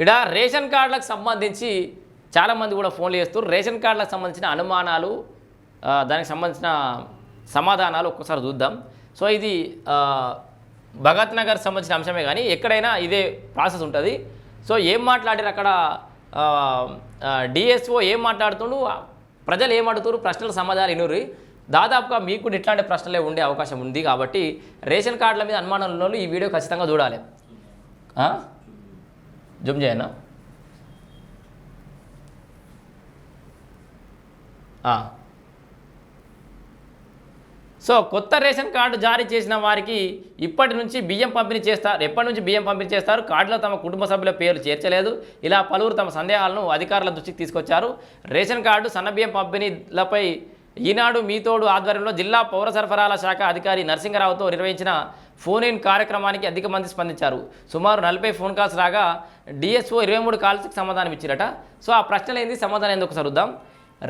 ఇక్కడ రేషన్ కార్డులకు సంబంధించి చాలామంది కూడా ఫోన్లు చేస్తారు రేషన్ కార్డులకు సంబంధించిన అనుమానాలు దానికి సంబంధించిన సమాధానాలు ఒక్కసారి చూద్దాం. సో ఇది భగత్ నగర్ సంబంధించిన అంశమే కానీ ఎక్కడైనా ఇదే ప్రాసెస్ ఉంటుంది. సో ఏం మాట్లాడారు అక్కడ డిఎస్ఓ ఏం మాట్లాడుతుండు? ప్రజలు ఏం అడుగుతారు ప్రశ్నల సమాధానాలు ఇనుర్రి. దాదాపుగా మీకు కూడా ఇట్లాంటి ప్రశ్నలే ఉండే అవకాశం ఉంది కాబట్టి రేషన్ కార్డుల మీద అనుమానాలు ఈ వీడియో ఖచ్చితంగా చూడాలి. జుమ్ చేయనా సో కొత్త రేషన్ కార్డు జారీ చేసిన వారికి ఇప్పటి నుంచి బియ్యం పంపిణీ చేస్తారు. ఎప్పటి నుంచి బియ్యం పంపిణీ చేస్తారు? కార్డులో తమ కుటుంబ సభ్యుల పేర్లు చేర్చలేదు. ఇలా పలువురు తమ సందేహాలను అధికారుల దృష్టికి తీసుకొచ్చారు. రేషన్ కార్డు సన్న బియ్యం పంపిణీలపై ఈనాడు మీతోడు ఆధ్వర్యంలో జిల్లా పౌర సరఫరాల శాఖ అధికారి నరసింహరావుతో నిర్వహించిన ఫోన్ ఇన్ కార్యక్రమానికి అధిక మంది స్పందించారు. సుమారు నలభై ఫోన్ కాల్స్ రాగా డిఎస్ఓ ఇరవై మూడు కాల్స్కి సమాధానం ఇచ్చారట. సో ఆ ప్రశ్నలు ఏంది సమాధానం ఒకసారి వద్దాం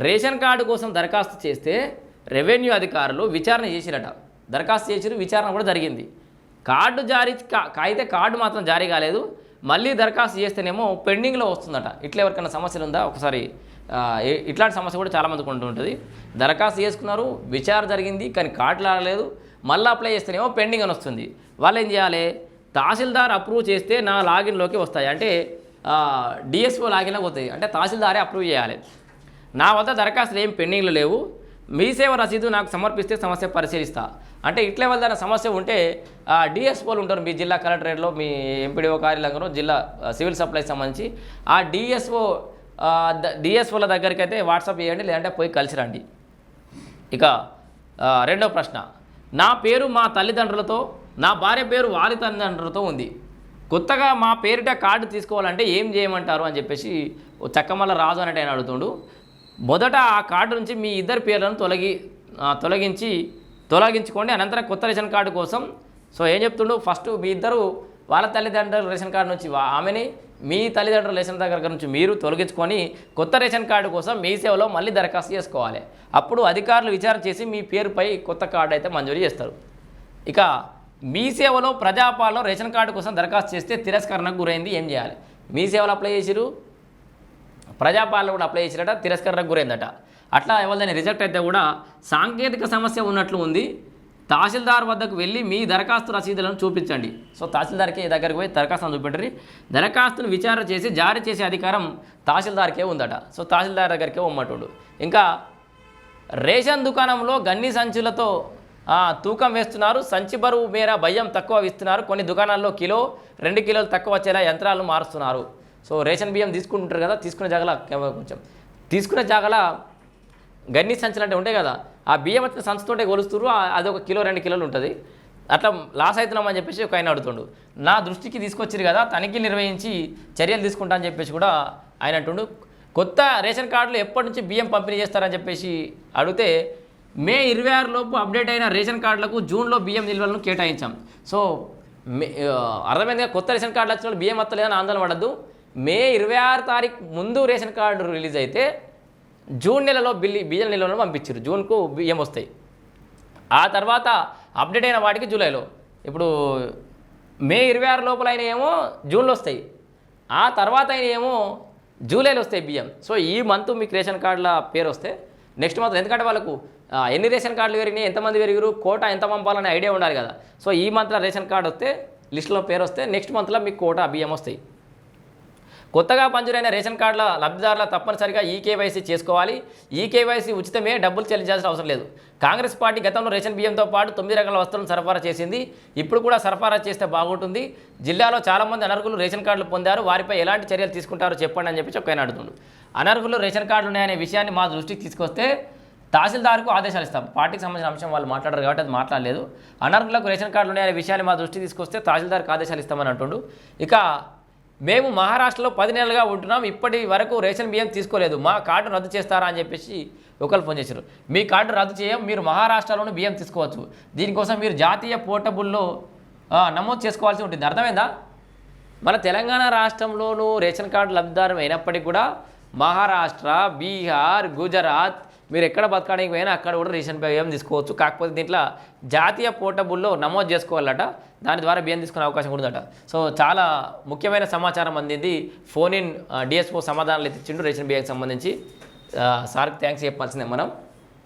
రేషన్ కార్డు కోసం దరఖాస్తు చేస్తే రెవెన్యూ అధికారులు విచారణ చేసిరట. దరఖాస్తు చేసిరు విచారణ కూడా జరిగింది. కార్డు జారీ అయితే కార్డు మాత్రం జారీ కాలేదు. మళ్ళీ దరఖాస్తు చేస్తేనేమో పెండింగ్లో వస్తుందట. ఇట్లా ఎవరికైనా సమస్యలు ఉందా ఒకసారి ఇట్లాంటి సమస్య కూడా చాలామందికి ఉంటుంటుంది. దరఖాస్తు చేసుకున్నారు విచారణ జరిగింది కానీ కార్డు రాలేదు. మళ్ళీ అప్లై చేస్తేనేమో పెండింగ్ అని వస్తుంది. వాళ్ళు ఏం చేయాలి? తహసీల్దార్ అప్రూవ్ చేస్తే నా లాగిన్లోకి వస్తాయి. అంటే డిఎస్ఓ లాగిన్లోకి పోతాయి. అంటే తహసీల్దారే అప్రూవ్ చేయాలి. నా వద్ద దరఖాస్తులు ఏం పెండింగ్లు లేవు. మీ సేవ రసీదు నాకు సమర్పిస్తే సమస్య పరిశీలిస్తా. అంటే ఇట్లా వల్ల సమస్య ఉంటే డిఎస్ఓలు ఉంటారు. మీ జిల్లా కలెక్టరేట్లో మీ ఎంపీడీఓ కార్యాలయంలో జిల్లా సివిల్ సప్లై సంబంధించి. ఆ డిఎస్ఓ డిఎస్ఓల దగ్గరికి అయితే వాట్సాప్ చేయండి. లేదంటే పోయి కలిసి రండి. ఇక రెండో ప్రశ్న. నా పేరు మా తల్లిదండ్రులతో నా భార్య పేరు వారి తల్లిదండ్రులతో ఉంది. కొత్తగా మా పేరిట కార్డు తీసుకోవాలంటే ఏం చేయమంటారు అని చెప్పేసి ఓ చక్కమల్ల రాజు అనేట ఆయన అడుగుతుండు. మొదట ఆ కార్డు నుంచి మీ ఇద్దరి పేర్లను తొలగి తొలగించి తొలగించుకోండి. అనంతరం కొత్త రేషన్ కార్డు కోసం. సో ఏం చెప్తుండు? ఫస్ట్ మీ ఇద్దరు వాళ్ళ తల్లిదండ్రుల రేషన్ కార్డు నుంచి వా- ఆమెని మీ తల్లిదండ్రుల రేషన్ దగ్గర నుంచి మీరు తొలగించుకొని కొత్త రేషన్ కార్డు కోసం మీ సేవలో మళ్ళీ దరఖాస్తు చేసుకోవాలి. అప్పుడు అధికారులు విచారణ చేసి మీ పేరుపై కొత్త కార్డు అయితే మంజూరు చేస్తారు. ఇక మీ సేవలో ప్రజాపాలలో రేషన్ కార్డు కోసం దరఖాస్తు చేస్తే తిరస్కరణకు గురైంది ఏం చేయాలి? మీ సేవలు అప్లై చేసిరు ప్రజాపాలన కూడా అప్లై చేసిరట తిరస్కరణకు గురైందట. అట్లా ఎవరిదైనా రిజెక్ట్ అయితే కూడా సాంకేతిక సమస్య ఉన్నట్లు ఉంది. తహసీల్దార్ వద్దకు వెళ్ళి మీ దరఖాస్తు రసీదులను చూపించండి. సో తహసీల్దార్కి దగ్గరికి పోయి దరఖాస్తును చూపెట్టండి. దరఖాస్తును విచారణ చేసి జారీ చేసే అధికారం తహసీల్దార్కే ఉందట. సో తహసీల్దార్ దగ్గరికే ఉమ్మటుడు ఇంకా రేషన్ దుకాణంలో గన్ని సంచులతో తూకం వేస్తున్నారు. సంచి బరువు మేర భయం తక్కువ ఇస్తున్నారు కొన్ని దుకాణాల్లో కిలో రెండు కిలోలు తక్కువ వచ్చేలా యంత్రాలు మారుస్తున్నారు. సో రేషన్ బియ్యం తీసుకుంటుంటారు కదా తీసుకునే జాగల కొంచెం. తీసుకునే జాగల గన్ని సంచులు అంటే ఉంటాయి కదా ఆ బియ్యం వచ్చిన సంస్థతోటే కొలుస్తున్నారు అది ఒక కిలో రెండు కిలోలు ఉంటుంది. అట్లా లాస్ అవుతున్నామని చెప్పేసి ఒక ఆయన అడుగుతుండు. నా దృష్టికి తీసుకొచ్చారు కదా తనిఖీలు నిర్వహించి చర్యలు తీసుకుంటా అని చెప్పేసి కూడా ఆయన అంటుండు. కొత్త రేషన్ కార్డులు ఎప్పటి నుంచి బియ్యం పంపిణీ చేస్తారని చెప్పేసి అడిగితే మే ఇరవై ఆరు లోపు అప్డేట్ అయిన రేషన్ కార్డులకు జూన్లో బియ్యం నిల్వలను కేటాయించాం. సో మే అర్థమైందిగా? కొత్త రేషన్ కార్డులు వచ్చిన వాళ్ళు బియ్యం వస్తలేదని ఆందోళన పడద్దు. మే ఇరవై ఆరు తారీఖు ముందు రేషన్ కార్డు రిలీజ్ అయితే జూన్ నెలలో బిల్లి బియ్యం నెలలో పంపించారు జూన్కు బియ్యం వస్తాయి. ఆ తర్వాత అప్డేట్ అయిన వాటికి జూలైలో. ఇప్పుడు మే ఇరవై ఆరు లోపల అయిన ఏమో జూన్లో వస్తాయి. ఆ తర్వాత అయిన ఏమో జూలైలో వస్తాయి బియ్యం. సో ఈ మంత్ మీకు రేషన్ కార్డుల పేరు వస్తే నెక్స్ట్ మంత్. ఎందుకంటే వాళ్ళకు ఎన్ని రేషన్ కార్డులు పెరిగినాయి ఎంతమంది పెరిగారు కోట ఎంత పంపాలనే ఐడియా ఉండాలి కదా. సో ఈ మంత్లో రేషన్ కార్డు వస్తే లిస్టులో పేరు వస్తే నెక్స్ట్ మంత్లో మీకు కోట బియ్యం వస్తాయి. కొత్తగా మంజూరైన రేషన్ కార్డుల లబ్ధిదారుల తప్పనిసరిగా ఈ కేవైసీ చేసుకోవాలి. ఈ కేవైసీ ఉచితమే డబ్బులు చెల్లించాల్సిన అవసరం లేదు. కాంగ్రెస్ పార్టీ గతంలో రేషన్ బియ్యంతో పాటు తొమ్మిది రకాల వస్తువులను సరఫరా చేసింది. ఇప్పుడు కూడా సరఫరా చేస్తే బాగుంటుంది. జిల్లాలో చాలామంది అనర్హులు రేషన్ కార్డులు పొందారు. వారిపై ఎలాంటి చర్యలు తీసుకుంటారో చెప్పండి అని చెప్పి చొక్కైన ఆయన అడుగుతుండు అనర్హులు రేషన్ కార్డులు ఉన్నాయనే విషయాన్ని మా దృష్టికి తీసుకొస్తే తహసీల్దార్కు ఆదేశాలు ఇస్తాం. పార్టీకి సంబంధించిన అంశం వాళ్ళు మాట్లాడరు కాబట్టి అది మాట్లాడలేదు. అనర్హులకు రేషన్ కార్డులు ఉన్నాయనే విషయాన్ని మా దృష్టికి తీసుకొస్తే తహసీల్దార్కు ఆదేశాలు ఇస్తామని అంటుండు. ఇక మేము మహారాష్ట్రలో పది నెలలుగా ఉంటున్నాం. ఇప్పటి వరకు రేషన్ బియ్యం తీసుకోలేదు. మా కార్డు రద్దు చేస్తారా అని చెప్పేసి ఒకరు ఫోన్ చేశారు. మీ కార్డు రద్దు చేయం మీరు మహారాష్ట్రలోనూ బియ్యం తీసుకోవచ్చు. దీనికోసం మీరు జాతీయ పోర్టబుల్లో నమోదు చేసుకోవాల్సి ఉంటుంది. అర్థమైందా? మన తెలంగాణ రాష్ట్రంలోనూ రేషన్ కార్డు లబ్ధిదారం అయినప్పటికీ కూడా మహారాష్ట్ర బీహార్ గుజరాత్ మీరు ఎక్కడ బతకడానికి పోయినా అక్కడ కూడా రేషన్ బియ్యం తీసుకోవచ్చు. కాకపోతే దీంట్లో జాతీయ పోర్టబుల్లో నమోదు చేసుకోవాలట. దాని ద్వారా బియ్యం తీసుకునే అవకాశం ఉందట. సో చాలా ముఖ్యమైన సమాచారం అందింది. ఫోన్ ఇన్ డిఎస్ఓ సమాధానాలు ఇచ్చిండు రేషన్ బియ్యానికి సంబంధించి. సార్కి థ్యాంక్స్ చెప్పాల్సిందే మనం.